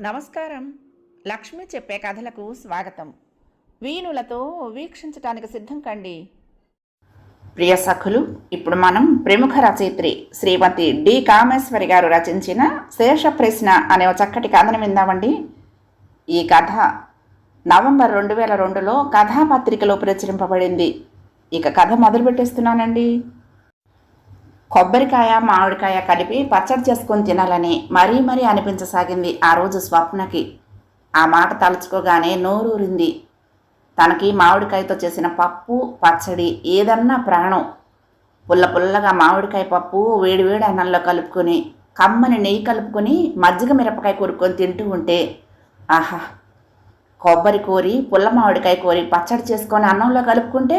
నమస్కారం. లక్ష్మి చెప్పే కథలకు స్వాగతం. వీణులతో వీక్షించటానికి సిద్ధం కండి. ప్రియ సఖులు ఇప్పుడు మనం ప్రముఖ రచయిత్రి శ్రీమతి డి. కామేశ్వరి గారు రచించిన శేష ప్రశ్న అనే చక్కటి కథను విందామండి. ఈ కథ నవంబర్ రెండు వేల రెండులో కథాపత్రికలో ప్రచురింపబడింది. ఇక కథ మొదలు పెట్టేస్తున్నానండి కొబ్బరికాయ మామిడికాయ కలిపి పచ్చడి చేసుకొని తినాలని మరీ మరీ అనిపించసాగింది ఆ రోజు స్వప్నకి. ఆ మాట తలుచుకోగానే నోరూరింది. తనకి మామిడికాయతో చేసిన పప్పు పచ్చడి ఏదన్నా ప్రాణం. పుల్ల పుల్లగా మామిడికాయ పప్పు వేడివేడి అన్నంలో కలుపుకొని కమ్మని నెయ్యి కలుపుకొని మజ్జిగ మిరపకాయ కొరుక్కొని తింటూ ఉంటే ఆహా! కొబ్బరి కోరి పుల్ల మామిడికాయ కోరి పచ్చడి చేసుకొని అన్నంలో కలుపుకుంటే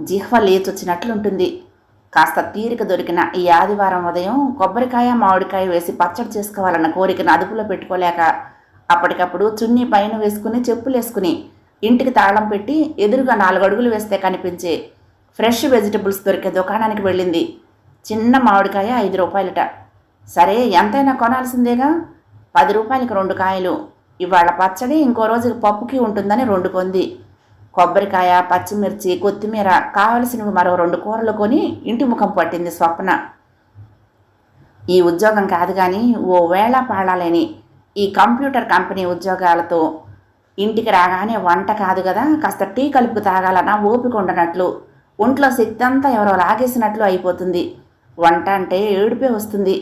జిహ్వ లేచొచ్చినట్లుంటుంది. కాస్త తీరిక దొరికిన ఈ ఆదివారం ఉదయం కొబ్బరికాయ మామిడికాయ వేసి పచ్చడి చేసుకోవాలన్న కోరికను అదుపులో పెట్టుకోలేక అప్పటికప్పుడు చున్నీ పైన వేసుకుని చెప్పులు వేసుకుని ఇంటికి తాళం పెట్టి ఎదురుగా నాలుగు అడుగులు వేస్తే కనిపించే ఫ్రెష్ వెజిటబుల్స్ దొరికే దుకాణానికి వెళ్ళింది. చిన్న మామిడికాయ ఐదు రూపాయలట. సరే ఎంతైనా కొనాల్సిందేగా? పది రూపాయలకి రెండు కాయలు. ఇవాళ పచ్చడి ఇంకో రోజుకి పప్పుకి ఉంటుందని రెండు కొంది. కొబ్బరికాయ పచ్చిమిర్చి కొత్తిమీర కావలసినవి మరో రెండు కూరలు కొని ఇంటి ముఖం పట్టింది స్వప్న. ఈ ఉద్యోగం కాదు కానీ ఓ వేళ పాడాలని ఈ కంప్యూటర్ కంపెనీ ఉద్యోగాలతో ఇంటికి రాగానే వంట కాదు కదా కాస్త టీ కలుపు తాగాలన్నా ఓపిక ఉండనట్లు ఒంట్లో శక్తి అంతా ఎవరో లాగేసినట్లు అయిపోతుంది. వంట అంటే ఏడుపే వస్తుంది.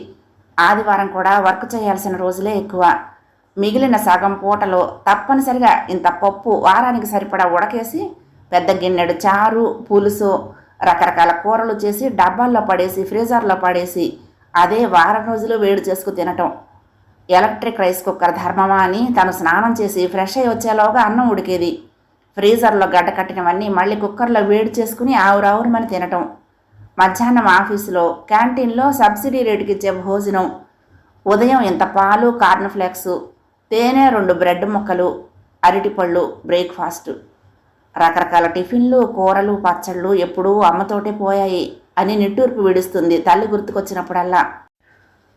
ఆదివారం కూడా వర్క్ చేయాల్సిన రోజులే ఎక్కువ. మిగిలిన సగం పూటలో తప్పనిసరిగా ఇంత పప్పు వారానికి సరిపడా ఉడకేసి పెద్ద గిన్నెడు చారు పులుసు రకరకాల కూరలు చేసి డబ్బాల్లో పడేసి ఫ్రీజర్లో పడేసి అదే వారం రోజులు వేడి చేసుకు తినటం. ఎలక్ట్రిక్ రైస్ కుక్కర్ ధర్మమా అని తను స్నానం చేసి ఫ్రెష్ అయ్యి వచ్చేలోగా అన్నం ఉడికేది. ఫ్రీజర్లో గడ్డ కట్టినవన్నీ మళ్ళీ కుక్కర్లో వేడి చేసుకుని ఆవురావురమని తినటం. మధ్యాహ్నం ఆఫీసులో క్యాంటీన్లో సబ్సిడీ రేటుకి ఇచ్చే భోజనం. ఉదయం ఇంత పాలు కార్న్ ఫ్లేక్స్ తేనె రెండు బ్రెడ్ ముక్కలు అరటిపళ్ళు బ్రేక్ఫాస్ట్. రకరకాల టిఫిన్లు కూరలు పచ్చళ్ళు ఎప్పుడూ అమ్మతోటే పోయాయి అని నిట్టూర్పు విడుస్తుంది తల్లి గుర్తుకొచ్చినప్పుడల్లా.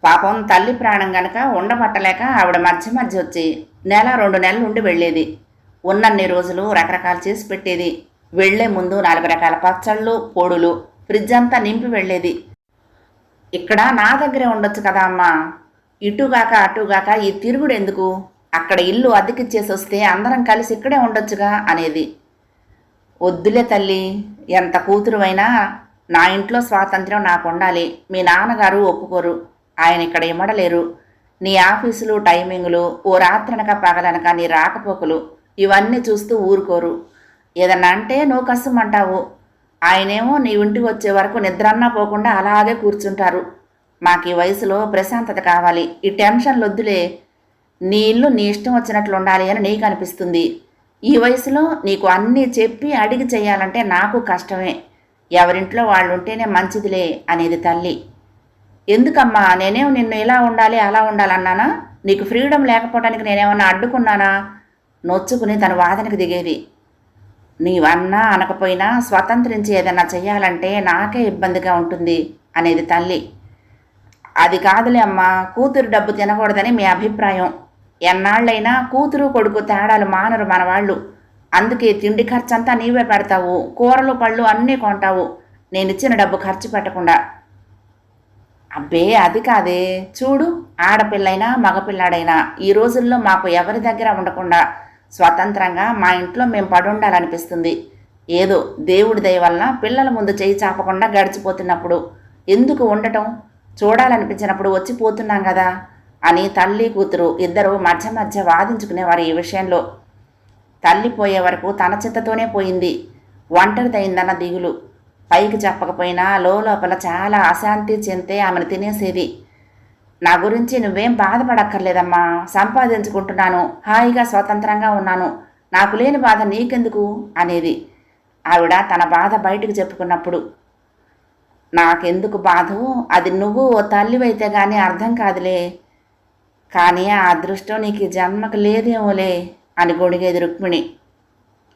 పాపం తల్లి ప్రాణం గనక ఉండబట్టలేక ఆవిడ మధ్య మధ్య వచ్చి నెల రెండు నెలలు ఉండి వెళ్ళేది. ఉన్నన్ని రోజులు రకరకాలు చేసి పెట్టేది. వెళ్ళే ముందు నాలుగు రకాల పచ్చళ్ళు పొడులు ఫ్రిడ్జ్ అంతా నింపి వెళ్ళేది. ఇక్కడ నా దగ్గరే ఉండొచ్చు కదా అమ్మా. ఇటుగాక అటుగాక ఈ తిరుగుడు ఎందుకు? అక్కడ ఇల్లు అద్దెకిచ్చేసి వస్తే అందరం కలిసి ఇక్కడే ఉండొచ్చుగా అనేది. వద్దులే తల్లి ఎంత కూతురువైనా నా ఇంట్లో స్వాతంత్ర్యం నాకు ఉండాలి మీ నాన్నగారు ఒప్పుకోరు. ఆయన ఇక్కడ ఇమ్మడలేరు. నీ ఆఫీసులు టైమింగులు ఓ రాత్రనక పగలనక నీ రాకపోకలు ఇవన్నీ చూస్తూ ఊరుకోరు. ఏదన్నా అంటే నువ్వు కష్టమంటావు ఆయనేమో నీ ఇంటికి వచ్చే వరకు నిద్రన్నా పోకుండా అలాగే కూర్చుంటారు. మాకు ఈ వయసులో ప్రశాంతత కావాలి. ఈ టెన్షన్లు వద్దులే నీ ఇల్లు నీ ఇష్టం వచ్చినట్లు ఉండాలి అని నీకు అనిపిస్తుంది. ఈ వయసులో నీకు అన్నీ చెప్పి అడిగి చేయాలంటే నాకు కష్టమే. ఎవరింట్లో వాళ్ళు ఉంటేనే మంచిదిలే అనేది తల్లి. ఎందుకమ్మా నేనేం నిన్ను ఇలా ఉండాలి అలా ఉండాలన్నానా? నీకు ఫ్రీడమ్ లేకపోవడానికి నేనేమన్నా అడ్డుకున్నానా? నొచ్చుకుని తన వాదనకు దిగేది. నీవన్నా అనకపోయినా స్వతంత్రించి ఏదన్నా చేయాలంటే నాకే ఇబ్బందిగా ఉంటుంది అనేది తల్లి. అది కాదులే అమ్మా కూతురు డబ్బు తినకూడదని మీ అభిప్రాయం. ఎన్నాళ్ళైనా కూతురు కొడుకు తేడాలు మానరు మనవాళ్ళు. అందుకే తిండి ఖర్చంతా నీవే పెడతావు కూరలు పళ్ళు అన్నీ కొంటావు. నేను ఇచ్చిన డబ్బు ఖర్చు పెట్టకుండా. అబ్బే అది కాదే. చూడు ఆడపిల్లైనా మగపిల్లాడైనా ఈ రోజుల్లో మాకు ఎవరి దగ్గర ఉండకుండా స్వతంత్రంగా మా ఇంట్లో మేము పడుండాలనిపిస్తుంది. ఏదో దేవుడి దయ వలన పిల్లల ముందు చేయి చాపకుండా గడిచిపోతున్నప్పుడు. ఎందుకు ఉండటం? చూడాలనిపించినప్పుడు వచ్చి పోతున్నాం కదా అని తల్లి కూతురు ఇద్దరు మధ్య మధ్య వాదించుకునేవారు ఈ విషయంలో. తల్లి పోయే వరకు తన చిత్తతోనే పోయింది. ఒంటరిదైందన్న దిగులు. పైకి చెప్పకపోయినా లోపల చాలా అశాంతి చెందితే ఆమెను తినేసేది. నా గురించి నువ్వేం బాధపడక్కర్లేదమ్మా సంపాదించుకుంటున్నాను హాయిగా స్వతంత్రంగా ఉన్నాను నాకు లేని బాధ నీకెందుకు? అనేది. ఆవిడ తన బాధ బయటకు చెప్పుకున్నప్పుడు నాకెందుకు బాధవు అది నువ్వు ఓ తల్లివైతే కానీ అర్థం కాదులే. కానీ ఆ అదృష్టం నీకు జన్మకు లేదేమోలే అని గొడిగేది రుక్మిణి.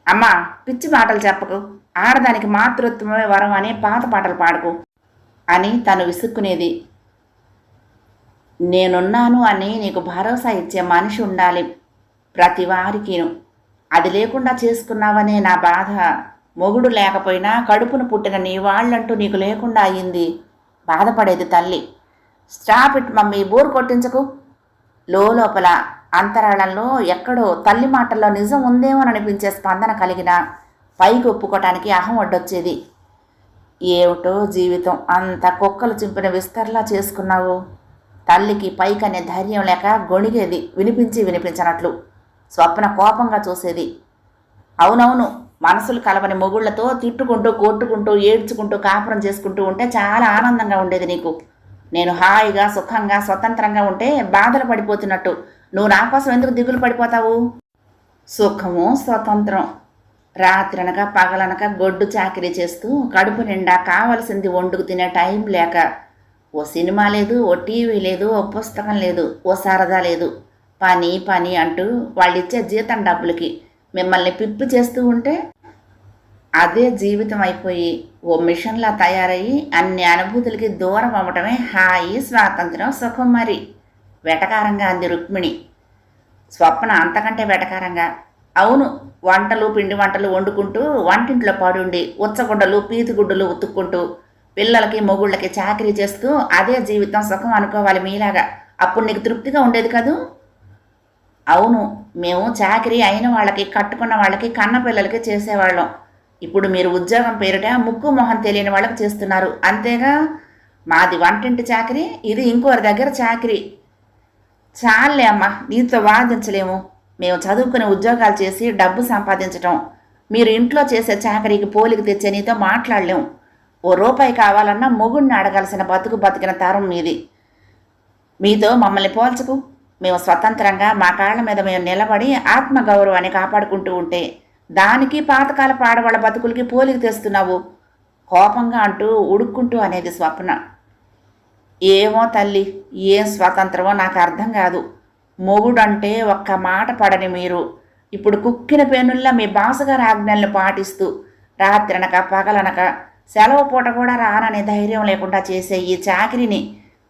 అమ్మా పిచ్చి మాటలు చెప్పకు. ఆడదానికి మాతృత్వమే వరం అని పాత పాటలు పాడకు అని తను విసుక్కునేది. నేనున్నాను అని నీకు భరోసా ఇచ్చే మనిషి ఉండాలి. ప్రతి వారికిను అది లేకుండా చేసుకున్నావనే నా బాధ. మొగుడు లేకపోయినా కడుపును పుట్టిన నీ వాళ్ళంటూ నీకు లేకుండా అయింది. బాధపడేది తల్లి. స్టాప్ ఇట్ మమ్మీ బోర్ కొట్టించకు. లోపల అంతరాళంలో ఎక్కడో తల్లి మాటల్లో నిజం ఉందేమో అనిపించే స్పందన కలిగిన పైకి ఒప్పుకోటానికి అహం అడ్డొచ్చేది ఏమిటో జీవితం అంత కుక్కలు చింపిన విస్తరలా చేసుకున్నావు. తల్లికి పైకనే ధైర్యం లేక గొణిగేది వినిపించి వినిపించనట్లు. స్వప్న కోపంగా చూసేది. అవునవును మనసులు కలవని మొగుళ్ళతో తిట్టుకుంటూ కొట్టుకుంటూ ఏడ్చుకుంటూ కాపురం చేసుకుంటూ ఉంటే చాలా ఆనందంగా ఉండేది నీకు. నేను హాయిగా సుఖంగా స్వతంత్రంగా ఉంటే బాధలు పడిపోతున్నట్టు. నువ్వు నా కోసం ఎందుకు దిగులు పడిపోతావు? సుఖము స్వతంత్రం. రాత్రనక పగలనక గొడ్డు చాకరీ చేస్తూ కడుపు నిండా కావలసింది వండుకు తినే టైం లేక. ఓ సినిమా లేదు ఓ టీవీ లేదు ఓ పుస్తకం లేదు ఓ సరదా లేదు. పని పని అంటూ వాళ్ళిచ్చే జీతం డబ్బులకి. మిమ్మల్ని పిప్పి చేస్తూ ఉంటే అదే జీవితం అయిపోయి ఓ మిషన్లా తయారయ్యి అన్ని అనుభూతులకి దూరం అవ్వటమే హాయి స్వాతంత్రం సుఖం మరి. వెటకారంగా అంది రుక్మిణి. స్వప్న అంతకంటే వెటకారంగా. అవును వంటలు పిండి వంటలు వండుకుంటూ వంటింట్లో పాడుండి ఉచ్చగుడ్డలు పీతిగుడ్డలు ఉతుక్కుంటూ పిల్లలకి మొగుళ్ళకి చాకరీ చేస్తూ అదే జీవితం సుఖం అనుకోవాలి మీలాగా. అప్పుడు నీకు తృప్తిగా ఉండేది కదూ? అవును మేము చాకరీ అయిన వాళ్ళకి కట్టుకున్న వాళ్ళకి కన్న పిల్లలకి చేసేవాళ్ళం. ఇప్పుడు మీరు ఉద్యోగం పేరిట ముక్కు మొహం తెలియని వాళ్ళకి చేస్తున్నారు. అంతేగా? మాది వంటింటి చాకరీ ఇది ఇంకోరి దగ్గర చాకరీ. చాలే అమ్మా నీతో వాదించలేము. మేము చదువుకునే ఉద్యోగాలు చేసి డబ్బు సంపాదించటం. మీరు ఇంట్లో చేసే చాకరీకి పోలికి తెచ్చే నీతో మాట్లాడలేము ఓ రూపాయి కావాలన్నా మొగుడిని అడగాల్సిన బతుకు బతికిన తరం మీది. మీతో మమ్మల్ని పోల్చకు. మేము స్వతంత్రంగా మా కాళ్ళ మీద మేము నిలబడి ఆత్మగౌరవాన్ని కాపాడుకుంటూ ఉంటే దానికి పాతకాల పాడవాళ్ళ బతుకులకి పోలికి తెస్తున్నావు. కోపంగా అంటూ ఉడుక్కుంటూ అనేది స్వప్న. ఏమో తల్లి ఏం స్వాతంత్రమో నాకు అర్థం కాదు. మొగుడంటే ఒక్క మాట పడని మీరు. ఇప్పుడు కుక్కిన పేనుల్లా మీ బాసగారి ఆజ్ఞలను పాటిస్తూ రాత్రనక పగలనక సెలవు పూట కూడా రాననే ధైర్యం లేకుండా చేసే ఈ చాకిరిని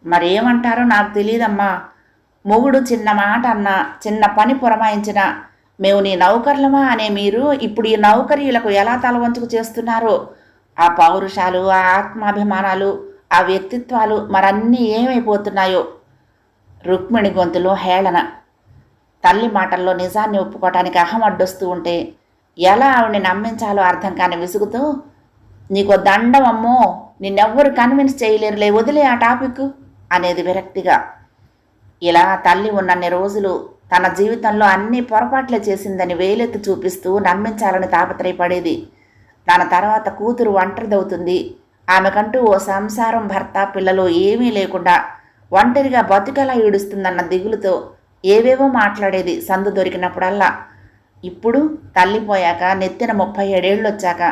మరేమంటారో నాకు తెలియదమ్మా. మొగుడు చిన్న మాట అన్నా చిన్న పని పురమాయించిన మేము నీ నౌకర్లమా? అనే మీరు ఇప్పుడు ఈ నౌకర్యులకు ఎలా తలవంచుకు చేస్తున్నారో ఆ పౌరుషాలు ఆ ఆత్మాభిమానాలు ఆ వ్యక్తిత్వాలు మరన్నీ ఏమైపోతున్నాయో రుక్మిణి గొంతులో హేళన. తల్లి మాటల్లో నిజాన్ని ఒప్పుకోవటానికి అహం అడ్డొస్తూ ఉంటే ఎలా ఆవిడని నమ్మించాలో అర్థం కాని విసుగుతూ నీకు దండం అమ్మో నిన్నెవ్వరు కన్విన్స్ చేయలేరులే వదిలే ఆ టాపిక్ అనేది విరక్తిగా ఇలా తల్లి ఉన్నన్ని రోజులు తన జీవితంలో అన్ని పొరపాట్లే చేసిందని వేలెత్తి చూపిస్తూ నమ్మించాలని తాపత్రయపడేది. తన తర్వాత కూతురు ఒంటరిదవుతుంది. ఆమెకంటూ ఓ సంసారం భర్త పిల్లలు ఏమీ లేకుండా ఒంటరిగా బతుకలా ఈడుస్తుందన్న దిగులుతో ఏవేవో మాట్లాడేది సందు దొరికినప్పుడల్లా. ఇప్పుడు తల్లిపోయాక నెత్తిన ముప్పై ఏడేళ్ళు వచ్చాక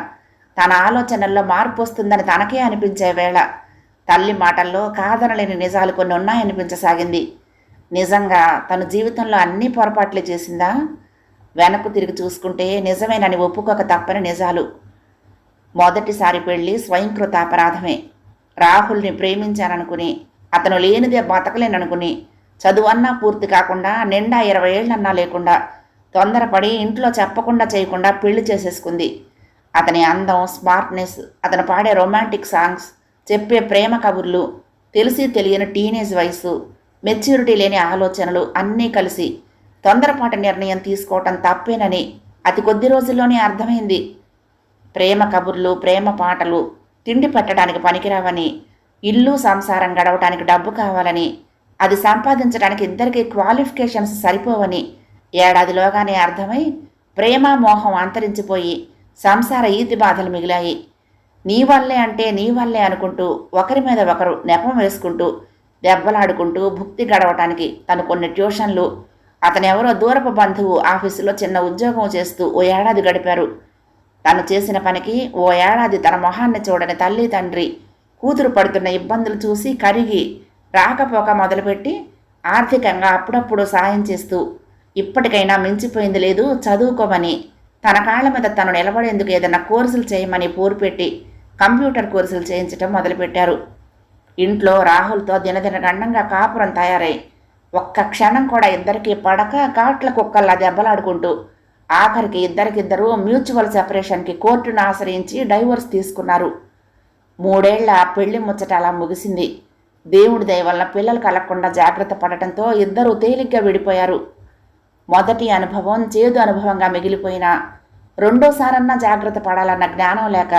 తన ఆలోచనల్లో మార్పు వస్తుందని తనకే అనిపించే వేళ తల్లి మాటల్లో కాదనలేని నిజాలు కొన్ని ఉన్నాయనిపించసాగింది. నిజంగా తన జీవితంలో అన్ని పొరపాట్లు చేసిందా? వెనక్కు తిరిగి చూసుకుంటే నిజమేనని ఒప్పుకోక తప్పని నిజాలు. మొదటిసారి పెళ్ళి స్వయంకృత అపరాధమే. రాహుల్ని ప్రేమించాననుకుని అతను లేనిదే బతకలేననుకుని చదువు అన్నా పూర్తి కాకుండా నిండా ఇరవై ఏళ్ళన్నా లేకుండా తొందరపడి ఇంట్లో చెప్పకుండా చేయకుండా పెళ్ళి చేసేసుకుంది. అతని అందం స్మార్ట్నెస్ అతను పాడే రొమాంటిక్ సాంగ్స్ చెప్పే ప్రేమ కబుర్లు తెలిసి తెలియని టీనేజ్ వయసు మెచ్యూరిటీ లేని ఆలోచనలు అన్నీ కలిసి తొందరపాటు నిర్ణయం తీసుకోవటం తప్పేనని అతి కొద్ది రోజుల్లోనే అర్థమైంది. ప్రేమ కబుర్లు ప్రేమ పాటలు తిండి పెట్టడానికి పనికిరావని ఇల్లు సంసారం గడవటానికి డబ్బు కావాలని అది సంపాదించడానికి ఇద్దరికి క్వాలిఫికేషన్స్ సరిపోవని ఏడాదిలోగానే అర్థమై ప్రేమ మోహం అంతరించిపోయి సంసార ఈతి బాధలు మిగిలాయి. నీ వల్లే అంటే నీ వల్లే అనుకుంటూ ఒకరి మీద ఒకరు నెపం వేసుకుంటూ దెబ్బలాడుకుంటూ భుక్తి గడవటానికి తను కొన్ని ట్యూషన్లు. అతనెవరో దూరపు బంధువు ఆఫీసులో చిన్న ఉద్యోగం చేస్తూ ఓ ఏడాది గడిపారు. తను చేసిన పనికి ఓ ఏడాది తన మొహాన్ని చూడని తల్లి తండ్రి కూతురు పడుతున్న ఇబ్బందులు చూసి కరిగి రాకపోక మొదలుపెట్టి ఆర్థికంగా అప్పుడప్పుడు సాయం చేస్తూ ఇప్పటికైనా మించిపోయింది లేదు చదువుకోమని తన కాళ్ళ మీద తను నిలబడేందుకు ఏదైనా కోర్సులు చేయమని పోరు పెట్టి కంప్యూటర్ కోర్సులు చేయించటం మొదలుపెట్టారు. ఇంట్లో రాహుల్తో దినదిన గండంగా కాపురం తయారై ఒక్క క్షణం కూడా ఇద్దరికి పడక కాట్ల కుక్కల్లా దెబ్బలాడుకుంటూ ఆఖరికి ఇద్దరికిద్దరూ మ్యూచువల్ సెపరేషన్కి కోర్టును ఆశ్రయించి డైవోర్స్ తీసుకున్నారు. మూడేళ్ళ పెళ్ళి ముచ్చట అలా ముగిసింది. దేవుడి దయ వల్ల పిల్లలు కలగకుండా జాగ్రత్త పడటంతో ఇద్దరూ తేలిగ్గా విడిపోయారు. మొదటి అనుభవం చేదు అనుభవంగా మిగిలిపోయినా రెండోసారన్నా జాగ్రత్త పడాలన్న జ్ఞానం లేక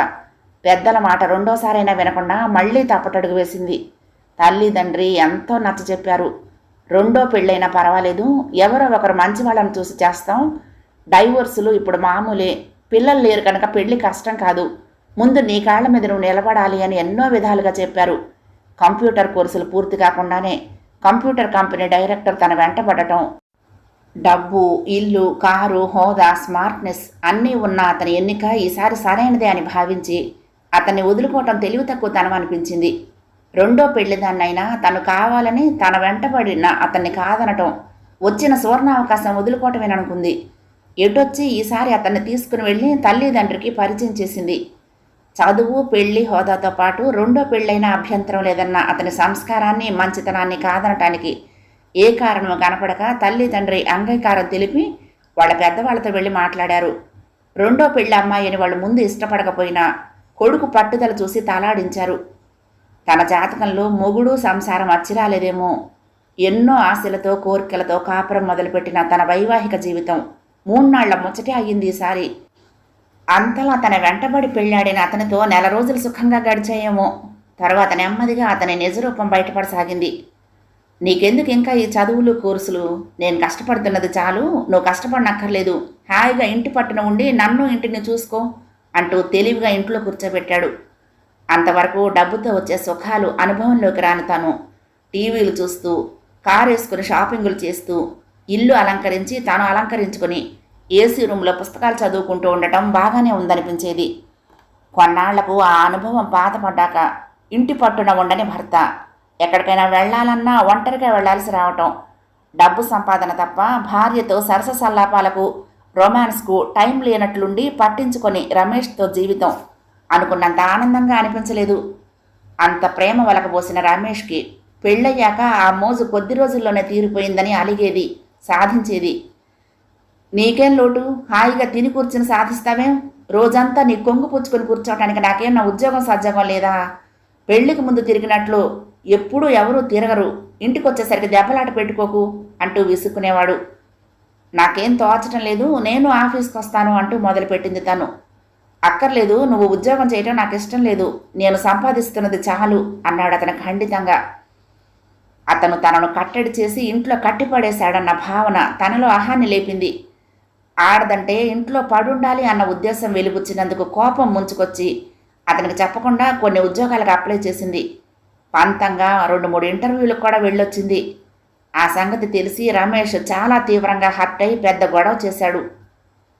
పెద్దల మాట రెండోసారైనా వినకుండా మళ్ళీ తప్పటడుగు వేసింది. తల్లిదండ్రి ఎంతో నచ్చ చెప్పారు. రెండో పెళ్ళైనా పర్వాలేదు. ఎవరో ఒకరు మంచి వాళ్ళని చూసి చేస్తాం. డైవోర్సులు ఇప్పుడు మామూలే. పిల్లలు లేరు కనుక పెళ్ళి కష్టం కాదు. ముందు నీ కాళ్ళ మీద నువ్వు నిలబడాలి అని ఎన్నో విధాలుగా చెప్పారు. కంప్యూటర్ కోర్సులు పూర్తి కాకుండానే కంప్యూటర్ కంపెనీ డైరెక్టర్ తన వెంటబడటం డబ్బు ఇల్లు కారు హోదా స్మార్ట్నెస్ అన్నీ ఉన్న అతని ఎన్నిక ఈసారి సరైనదే అని భావించి అతన్ని వదులుకోవటం తెలివి తక్కువతనం అనిపించింది. రెండో పెళ్ళిదాన్నైనా తను కావాలని తన వెంటబడిన అతన్ని కాదనటం వచ్చిన సువర్ణావకాశం వదులుకోవటమేననుకుంది. ఎటొచ్చి ఈసారి అతన్ని తీసుకుని వెళ్ళి తల్లిదండ్రికి పరిచయం చేసింది. చదువు పెళ్ళి హోదాతో పాటు రెండో పెళ్ళైన అభ్యంతరం లేదన్న అతని సంస్కారాన్ని మంచితనాన్ని కాదనటానికి ఏ కారణం కనపడక తల్లిదండ్రి అంగీకారం తెలిపి వాళ్ళ పెద్దవాళ్ళతో వెళ్ళి మాట్లాడారు. రెండో పెళ్ళి అమ్మాయిని వాళ్ళు ముందు ఇష్టపడకపోయినా కొడుకు పట్టుదల చూసి తలాడించారు. తన జాతకంలో మొగుడు సంసారం అచ్చిరాలేదేమో. ఎన్నో ఆశలతో కోరికలతో కాపురం మొదలుపెట్టిన తన వైవాహిక జీవితం మూన్నాళ్ళ ముచ్చటే అయ్యింది ఈసారి. అంతలా తన వెంటబడి పెళ్ళాడిన అతనితో నెల రోజులు సుఖంగా గడిచాయేమో. తర్వాత నెమ్మదిగా అతని నిజరూపం బయటపడసాగింది. నీకెందుకు ఇంకా ఈ చదువులు కోర్సులు? నేను కష్టపడుతున్నది చాలు. నువ్వు కష్టపడనక్కర్లేదు. హాయిగా ఇంటి పట్టున ఉండి నన్ను ఇంటిని చూసుకో. అంటూ తెలివిగా ఇంట్లో కూర్చోబెట్టాడు. అంతవరకు డబ్బుతో వచ్చే సుఖాలు అనుభవంలోకి రాను తను. టీవీలు చూస్తూ కారు వేసుకుని షాపింగులు చేస్తూ ఇల్లు అలంకరించి తాను అలంకరించుకుని ఏసీ రూమ్లో పుస్తకాలు చదువుకుంటూ ఉండటం బాగానే ఉందనిపించేది. కొన్నాళ్ళకు ఆ అనుభవం బాధపడ్డాక ఇంటి పట్టున ఉండని భర్త. ఎక్కడికైనా వెళ్ళాలన్నా ఒంటరిగా వెళ్ళాల్సి రావటం. డబ్బు సంపాదన తప్ప భార్యతో సరస సల్లాపాలకు రొమాన్స్కు టైం లేనట్లుండి పట్టించుకొని రమేష్తో జీవితం అనుకున్నంత ఆనందంగా అనిపించలేదు. అంత ప్రేమ వలకబోసిన రమేష్కి పెళ్ళయ్యాక ఆ మోజు కొద్ది రోజుల్లోనే తీరిపోయిందని అలిగేది సాధించేది. నీకేం లోటు? హాయిగా తిని కూర్చుని సాధిస్తావేం? రోజంతా నీ కొంగు పుచ్చుకొని కూర్చోవటానికి నాకేం నా ఉద్యోగం సజ్జగం లేదా? పెళ్ళికి ముందు తిరిగినట్లు ఎప్పుడూ ఎవరూ తిరగరు. ఇంటికి వచ్చేసరికి దెబ్బలాట పెట్టుకోకు అంటూ విసుక్కునేవాడు. నాకేం తోచటం లేదు నేను ఆఫీస్కి వస్తాను అంటూ మొదలుపెట్టింది తను. అక్కర్లేదు నువ్వు ఉద్యోగం చేయటం నాకు ఇష్టం లేదు నేను సంపాదిస్తున్నది చాలు అన్నాడు అతను ఖండితంగా. అతను తనను కట్టడి చేసి ఇంట్లో కట్టిపడేశాడన్న భావన తనలో అహాన్ని లేపింది. ఆడదంటే ఇంట్లో పడుండాలి అన్న ఉద్దేశం వెలుబుచ్చినందుకు కోపం ముంచుకొచ్చి అతనికి చెప్పకుండా కొన్ని ఉద్యోగాలకు అప్లై చేసింది. పంతంగా రెండు మూడు ఇంటర్వ్యూలకు కూడా వెళ్ళొచ్చింది. ఆ సంగతి తెలిసి రమేష్ చాలా తీవ్రంగా హర్ట్ అయి పెద్ద గొడవ చేశాడు.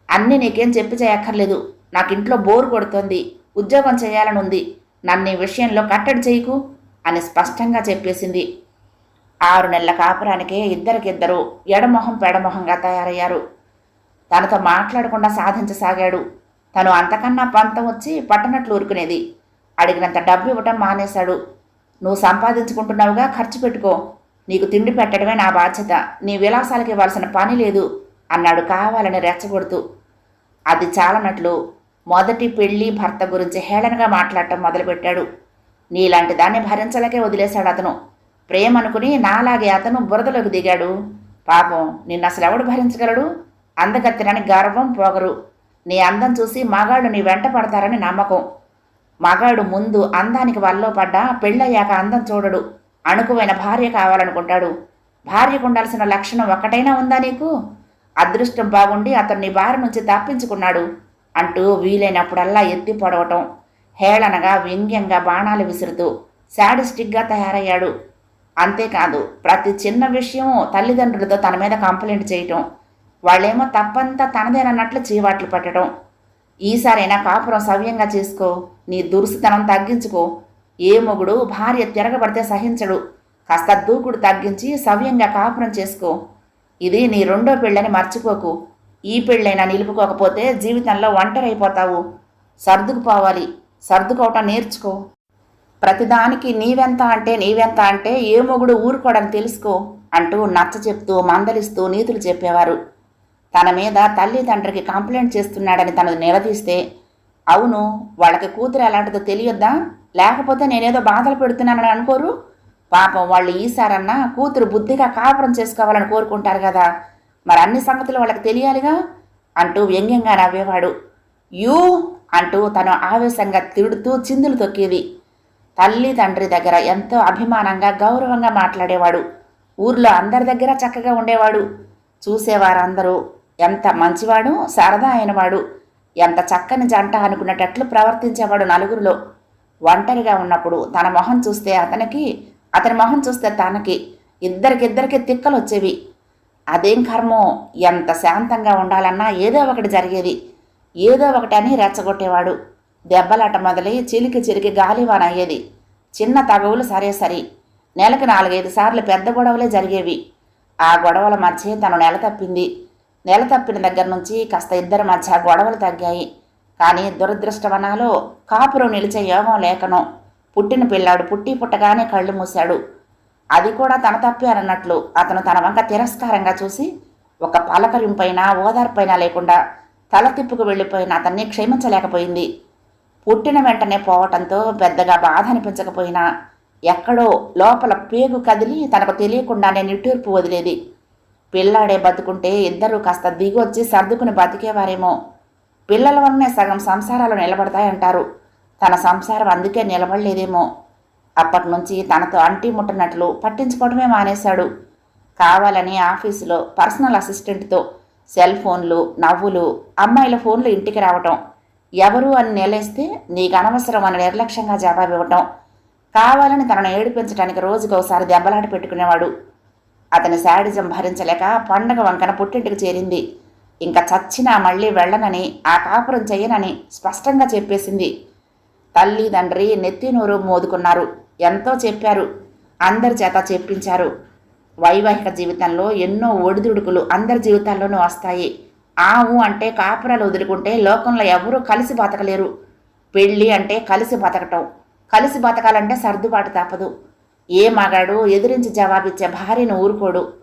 అన్నీ నీకేం చెప్పి చేయక్కర్లేదు. నాకు ఇంట్లో బోర్ కొడుతోంది. ఉద్యోగం చేయాలని ఉంది నన్ను ఈ విషయంలో కట్టడి చేయకు అని స్పష్టంగా చెప్పేసింది. ఆరు నెలల కాపురానికే ఇద్దరికిద్దరు ఎడమొహం పెడమొహంగా తయారయ్యారు. తనతో మాట్లాడకుండా సాధించసాగాడు. తను అంతకన్నా పంతం వచ్చి పట్టనట్లు ఊరుకునేది. అడిగినంత డబ్బు ఇవ్వటం మానేశాడు. నువ్వు సంపాదించుకుంటున్నావుగా ఖర్చు పెట్టుకో. నీకు తిండి పెట్టడమే నా బాధ్యత. నీ విలాసాలకి ఇవ్వాల్సిన పని లేదు అన్నాడు కావాలని రెచ్చగొడుతూ. అది చాలనట్లు మొదటి పెళ్ళి భర్త గురించి హేళనగా మాట్లాడటం మొదలుపెట్టాడు. నీలాంటి దాన్ని భరించలేకే వదిలేశాడు అతను. ప్రేమ అనుకుని నాలాగే అతను బురదలోకి దిగాడు. పాపం నిన్ను అసలు ఎవడు భరించగలడు? అందగత్తినని గర్వం పోగరు. నీ అందం చూసి మగాళ్ళు నీ వెంట పడతారని నమ్మకం. మగాడు ముందు అందానికి వల్లో పడ్డా పెళ్ళయ్యాక అందం చూడడు. అణుకువైన భార్య కావాలనుకుంటాడు. భార్యకు ఉండాల్సిన లక్షణం ఒక్కటైనా ఉందా నీకు? అదృష్టం బాగుండి అతను నీ బారి నుంచి తప్పించుకున్నాడు అంటూ వీలైనప్పుడల్లా ఎత్తి పొడవటం. హేళనగా వ్యంగ్యంగా బాణాలు విసురుతూ శాడిస్టిక్గా తయారయ్యాడు. అంతేకాదు ప్రతి చిన్న విషయం తల్లిదండ్రులతో తన మీద కంప్లైంట్ చేయటం వాళ్ళేమో తప్పంతా తనదేనన్నట్లు చీవాట్లు పట్టడం ఈసారైనా కాపురం సవ్యంగా చేసుకో నీ దురుసుతనం తగ్గించుకో ఏ మొగుడు భార్య తిరగబడితే సహించడు. కాస్త దూకుడు తగ్గించి సవ్యంగా కాపురం చేసుకో. ఇది నీ రెండో పెళ్ళని మర్చిపోకు. ఈ పెళ్ళైనా నిలుపుకోకపోతే జీవితంలో ఒంటరైపోతావు. సర్దుకుపోవాలి. సర్దుకోవటం నేర్చుకో. ప్రతిదానికి నీవెంత అంటే నీవెంత అంటే ఏ మొగుడు ఊరుకోవడం తెలుసుకో అంటూ నచ్చ చెప్తూ మందలిస్తూ నీతులు చెప్పేవారు. తన మీద తల్లి తండ్రికి కంప్లైంట్ చేస్తున్నాడని తను నిలదీస్తే అవును వాళ్ళకి కూతురు ఎలాంటిదో తెలియొద్దా? లేకపోతే నేనేదో బాధలు పెడుతున్నానని అనుకోరు? పాపం వాళ్ళు ఈసారన్నా కూతురు బుద్ధిగా కాపురం చేసుకోవాలని కోరుకుంటారు కదా. మరి అన్ని సంగతులు వాళ్ళకి తెలియాలిగా? అంటూ వ్యంగ్యంగా నవ్వేవాడు. యూ! అంటూ తను ఆవేశంగా తిడుతూ చిందులు తొక్కేది. తల్లి తండ్రి దగ్గర ఎంతో అభిమానంగా గౌరవంగా మాట్లాడేవాడు. ఊర్లో అందరి దగ్గర చక్కగా ఉండేవాడు. చూసేవారందరూ ఎంత మంచివాడు సరదా అయినవాడు. ఎంత చక్కని జంట అనుకునేటట్లు ప్రవర్తించేవాడు నలుగురిలో. ఒంటరిగా ఉన్నప్పుడు తన మొహం చూస్తే అతనికి అతని మొహం చూస్తే తనకి ఇద్దరికిద్దరికి తిక్కలు వచ్చేవి అదేం కర్మో? ఎంత శాంతంగా ఉండాలన్నా ఏదో ఒకటి జరిగేది. ఏదో ఒకటి అని రెచ్చగొట్టేవాడు. దెబ్బలాట మొదలై చిలికి చిలికి గాలివాన అయ్యేది చిన్న తగవులు సరే సరి. నెలకు నాలుగైదు సార్లు పెద్ద గొడవలే జరిగేవి. ఆ గొడవల మధ్య తను నెల తప్పింది. నెల తప్పిన దగ్గర నుంచి కాస్త ఇద్దరి మధ్య గొడవలు తగ్గాయి. కానీ దురదృష్టవనాలో కాపురం నిలిచే యోగం లేకనో. పుట్టిన పిల్లాడు పుట్టి పుట్టగానే కళ్ళు మూశాడు. అది కూడా తన తప్పే అన్నట్లు అతను తన వంక తిరస్కారంగా చూసి ఒక పలకరింపైన ఓదార్పైన లేకుండా తల తిప్పుకు వెళ్ళిపోయిన అతన్ని క్షమించలేకపోయింది. పుట్టిన వెంటనే పోవటంతో పెద్దగా బాధ అనిపించకపోయినా ఎక్కడో లోపల పేగు కదిలి తనకు తెలియకుండానే నిట్టూర్పు వదిలేది. పిల్లాడే బతుకుంటే ఇద్దరూ కాస్త దిగొచ్చి సర్దుకుని బతికేవారేమో. పిల్లల వల్లనే సగం సంసారాలు నిలబడతాయంటారు. తన సంసారం అందుకే నిలబడలేదేమో. అప్పటి నుంచి తనతో అంటి ముట్టనట్లు పట్టించుకోవడమే మానేశాడు. కావాలని ఆఫీసులో పర్సనల్ అసిస్టెంట్తో సెల్ ఫోన్లు నవ్వులు అమ్మాయిల ఫోన్లు ఇంటికి రావటం. ఎవరు అని నిలేస్తే నీకు అనవసరం అని నిర్లక్ష్యంగా జవాబు ఇవ్వటం కావాలని తనను ఏడిపించడానికి రోజుకు ఒకసారి దెబ్బలాట పెట్టుకునేవాడు. అతని శాడిజం భరించలేక పండగ వంకన పుట్టింటికి చేరింది. ఇంకా చచ్చినా మళ్ళీ వెళ్ళనని ఆ కాపురం చెయ్యనని స్పష్టంగా చెప్పేసింది. తల్లి తండ్రి నెత్తి నోరు మోదుకున్నారు. ఎంతో చెప్పారు. అందరి చేత చెప్పించారు. వైవాహిక జీవితంలో ఎన్నో ఒడిదుడుకులు అందరి జీవితాల్లోనూ వస్తాయి. ఆవు అంటే కాపురాలు వదులుకుంటే లోకంలో ఎవరూ కలిసి బతకలేరు. పెళ్ళి అంటే కలిసి బతకటం. కలిసి బతకాలంటే సర్దుబాటు తప్పదు. ఏ మగాడు ఎదిరించి జవాబిచ్చే భార్యను ఊరుకోడు.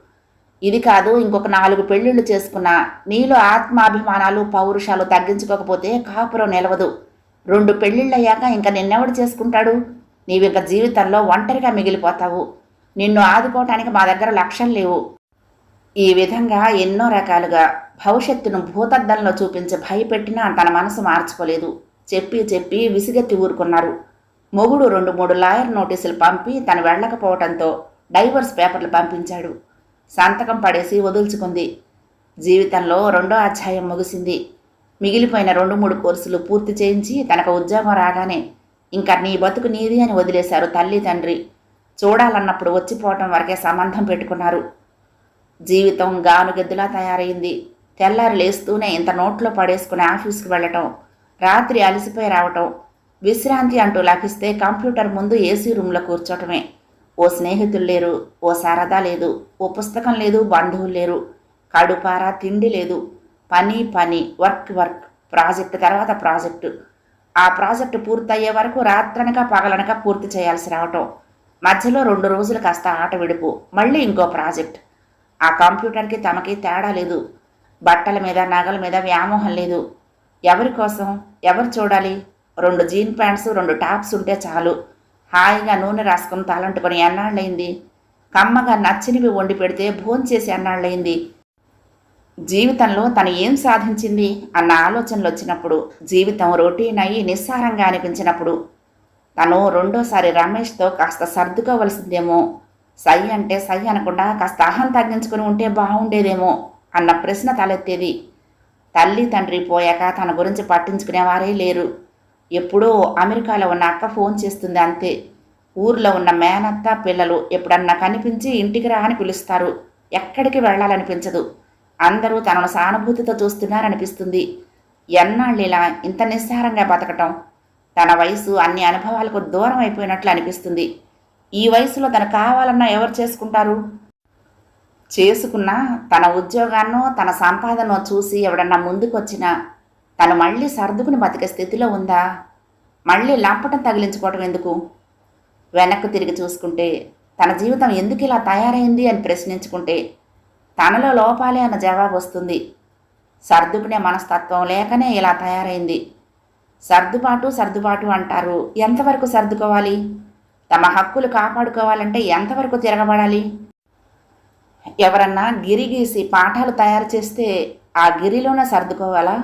ఇది కాదు ఇంకొక నాలుగు పెళ్ళిళ్ళు చేసుకున్నా నీలో ఆత్మాభిమానాలు పౌరుషాలు తగ్గించుకోకపోతే కాపురం నిలవదు. రెండు పెళ్ళిళ్ళయ్యాక ఇంకా నిన్నెవడు చేసుకుంటాడు? నీవింక జీవితంలో ఒంటరిగా మిగిలిపోతావు. నిన్ను ఆదుకోవటానికి మా దగ్గర లక్ష్యం లేవు. ఈ విధంగా ఎన్నో రకాలుగా భవిష్యత్తును భూతద్దంలో చూపించి భయపెట్టినా తన మనసు మార్చుకోలేదు. చెప్పి చెప్పి విసిగెత్తి ఊరుకున్నారు. మొగుడు రెండు మూడు లాయర్ నోటీసులు పంపి తను వెళ్ళకపోవడంతో డైవర్స్ పేపర్లు పంపించాడు. సంతకం పడేసి వదుల్చుకుంది. జీవితంలో రెండో అధ్యాయం ముగిసింది. మిగిలిపోయిన రెండు మూడు కోర్సులు పూర్తి చేయించి తనకు ఉద్యోగం రాగానే ఇంకా నీ బతుకు నీది అని వదిలేశారు తల్లి తండ్రి. చూడాలన్నప్పుడు వచ్చిపోవటం వరకే సంబంధం పెట్టుకున్నారు. జీవితం గానుగెద్దులా తయారైంది. తెల్లారి లేస్తూనే ఇంత నోట్లో పడేసుకుని ఆఫీస్కి వెళ్ళటం రాత్రి అలసిపోయి రావటం విశ్రాంతి అంటూ లభిస్తే కంప్యూటర్ ముందు ఏసీ రూమ్లో కూర్చోటమే. ఓ స్నేహితులు లేరు ఓ సరదా లేదు ఓ పుస్తకం లేదు బంధువులు లేరు కడుపార తిండి లేదు. పని పని వర్క్ వర్క్ ప్రాజెక్టు తర్వాత ప్రాజెక్టు. ఆ ప్రాజెక్టు పూర్తయ్యే వరకు రాత్రనక పగలనక పూర్తి చేయాల్సి రావటం. మధ్యలో రెండు రోజులు కాస్త ఆట విడుపు మళ్ళీ ఇంకో ప్రాజెక్ట్. ఆ కంప్యూటర్కి తమకి తేడా లేదు. బట్టల మీద నగల మీద వ్యామోహం లేదు. ఎవరి కోసం? ఎవరు చూడాలి? రెండు జీన్ ప్యాంట్స్ రెండు టాప్స్ ఉంటే చాలు. హాయిగా నూనె రాసుకుని తలంటుకొని ఎన్నాళ్ళైంది కమ్మగా నచ్చినవి వండి పెడితే భోంచేసి ఎన్నాళ్ళైంది జీవితంలో తను ఏం సాధించింది? అన్న ఆలోచనలు వచ్చినప్పుడు జీవితం రొటీన్ అయ్యి నిస్సారంగా అనిపించినప్పుడు తను రెండోసారి రమేష్తో కాస్త సర్దుకోవలసిందేమో సై అంటే సై అనకుండా కాస్త అహం తగ్గించుకుని ఉంటే బాగుండేదేమో అన్న ప్రశ్న తలెత్తేది. తల్లి తండ్రి పోయాక తన గురించి పట్టించుకునేవారే లేరు. ఎప్పుడో అమెరికాలో ఉన్న అక్క ఫోన్ చేస్తుంది అంతే. ఊర్లో ఉన్న మేనత్త పిల్లలు ఎప్పుడన్నా కనిపించి ఇంటికి రా అని పిలుస్తారు. ఎక్కడికి వెళ్ళాలనిపించదు. అందరూ తనను సానుభూతితో చూస్తున్నారనిపిస్తుంది. ఎన్నాళ్ళు ఇలా ఇంత నిస్సారంగా బతకటం? తన వయసు అన్ని అనుభవాలకు దూరం అయిపోయినట్లు అనిపిస్తుంది. ఈ వయసులో తను కావాలన్నా ఎవరు చేసుకుంటారు? చేసుకున్నా తన ఉద్యోగాన్నో తన సంపాదనో చూసి ఎవడన్నా ముందుకొచ్చినా తను మళ్ళీ సర్దుకుని బతికే స్థితిలో ఉందా? మళ్ళీ లంపటం తగిలించుకోవటం ఎందుకు? వెనక్కు తిరిగి చూసుకుంటే తన జీవితం ఎందుకు ఇలా తయారైంది అని ప్రశ్నించుకుంటే తనలో లోపాలే అన్న జవాబు వస్తుంది. సర్దుకునే మనస్తత్వం లేకనే ఇలా తయారైంది. సర్దుబాటు సర్దుబాటు అంటారు. ఎంతవరకు సర్దుకోవాలి? తమ హక్కులు కాపాడుకోవాలంటే ఎంతవరకు తిరగబడాలి? ఎవరన్నా గిరి గీసి పాఠాలు తయారు చేస్తే ఆ గిరిలోనే సర్దుకోవాలా?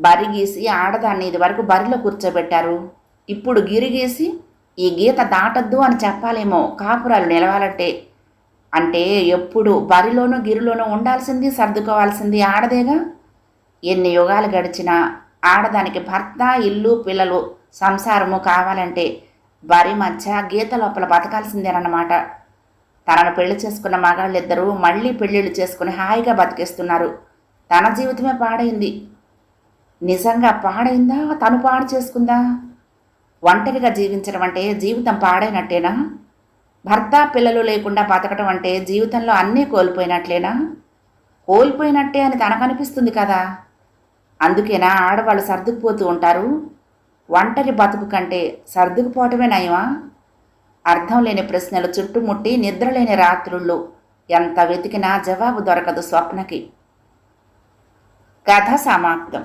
బరి గీసి ఆడదాన్ని ఇదివరకు బరిలో కూర్చోబెట్టారు. ఇప్పుడు గిరిగీసి ఈ గీత దాటద్దు అని చెప్పాలేమో కాపురాలు నిలవాలంటే. అంటే ఎప్పుడు బరిలోనూ గిరిలోనూ ఉండాల్సింది సర్దుకోవాల్సింది ఆడదేగా? ఎన్ని యుగాలు గడిచినా ఆడదానికి భర్త ఇల్లు పిల్లలు సంసారము కావాలంటే బరి మధ్య గీత లోపల బతకాల్సిందేనన్నమాట. తనను పెళ్ళి చేసుకున్న మగాళ్ళిద్దరూ మళ్ళీ పెళ్ళిళ్ళు చేసుకుని హాయిగా బతికేస్తున్నారు. తన జీవితమే పాడైంది. నిజంగా పాడైందా? తను పాడు చేసుకుందా? ఒంటరిగా జీవించడం అంటే జీవితం పాడైనట్టేనా? భర్త పిల్లలు లేకుండా బతకడం అంటే జీవితంలో అన్నీ కోల్పోయినట్లేనా? కోల్పోయినట్టే అని తనకనిపిస్తుంది కదా. అందుకేనా ఆడవాళ్ళు సర్దుకుపోతూ ఉంటారు? ఒంటరి బతుకు కంటే సర్దుకుపోవటమే నయమా? అర్థం లేని ప్రశ్నలు చుట్టుముట్టి నిద్రలేని రాత్రుళ్ళు ఎంత వెతికినా జవాబు దొరకదు స్వప్నకి. కథ సమాప్తం.